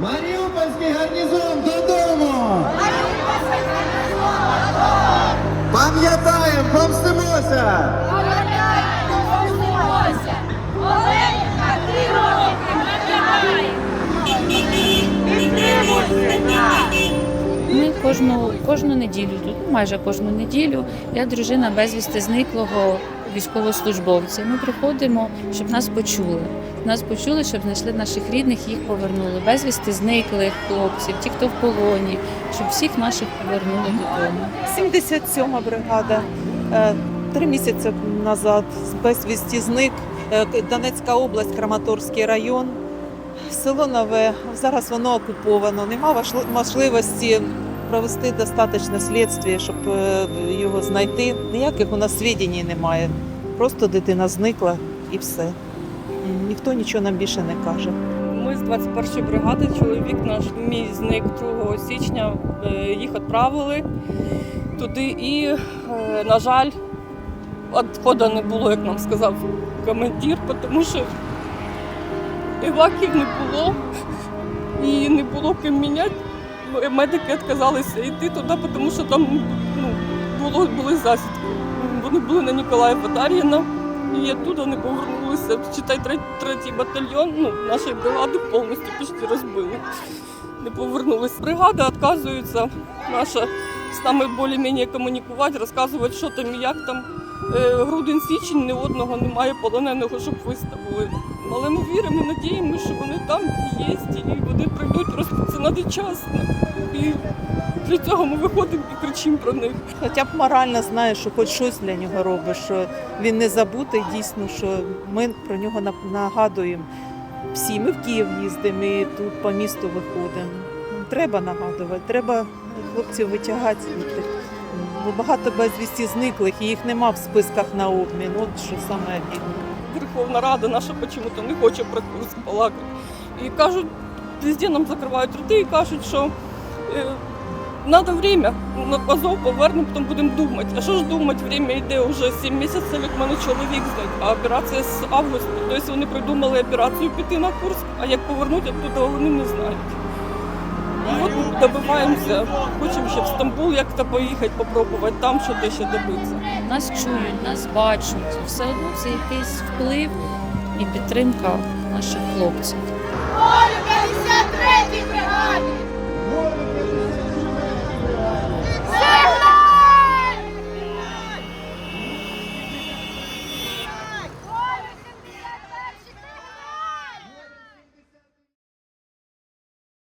Маріупольський гарнізон додому! Пам'ятаємо, помстимося! Оленівка, три роки, Підтримуйте! Ми кожну, кожну неділю, тут ну, майже кожну неділю, я дружина безвісти зниклого військовослужбовця. Ми приходимо, щоб нас почули. Нас почули, щоб знайшли наших рідних, їх повернули. Безвісти зниклих хлопців, ті, хто в полоні, щоб всіх наших повернули додому. 77-ма бригада. Е, Три місяці назад безвісті зник Е, Донецька область, Краматорський район. Село Нове. Зараз воно окуповано. Нема можливості провести достатньо слідство, щоб е, його знайти. Ніяких у нас свідчень немає. Просто дитина зникла і все. Ніхто нічого нам більше не каже. Ми з 21-ї бригади, чоловік наш мій зник 2 січня. е, Їх відправили туди і, е, на жаль, відходу не було, як нам сказав командир, тому що еваків не було і не було ким міняти. Медики відказалися йти туди, тому що там ну, було, були засідки. Вони були на Ніколая Батар'їна. І оттуда не повернулися. Читай третій, батальйон ну, нашої бригади повністю почти розбили. Не повернулися. Бригада відказується наша з нами більш-менш комунікувати, розказувати, що там і як там. Е, Грудень січень ні одного немає полоненого, щоб виставили. Але ми віримо, надіємося, що вони там є, і вони прийдуть, просто це. І для цього ми виходимо і кричимо про них. Хоча б морально знаєш, що хоч щось для нього робиш, що він не забутий, дійсно, що ми про нього нагадуємо всі. Ми в Київ їздимо і тут по місту виходимо. Треба нагадувати, треба хлопців витягати звідти. Бо багато безвісті зниклих, і їх нема в списках на обмін. От що саме обідно. Верховна Рада наша почему-то не хоче про Курск балакати. І кажуть, везде нам закривають роти і кажуть, що треба время, на Азов повернемо, потім будемо думати. А що ж думати, время йде вже 7 місяців, як мене чоловік зник, а операція з августу. Тобто вони придумали операцію піти на Курск, а як повернути оттуда, вони не знають. І от добиваємося, хочемо ще в Стамбул як-то поїхати, попробувати, там що ще добитися. Нас чують, нас бачать. Все одно це якийсь вплив і підтримка наших хлопців.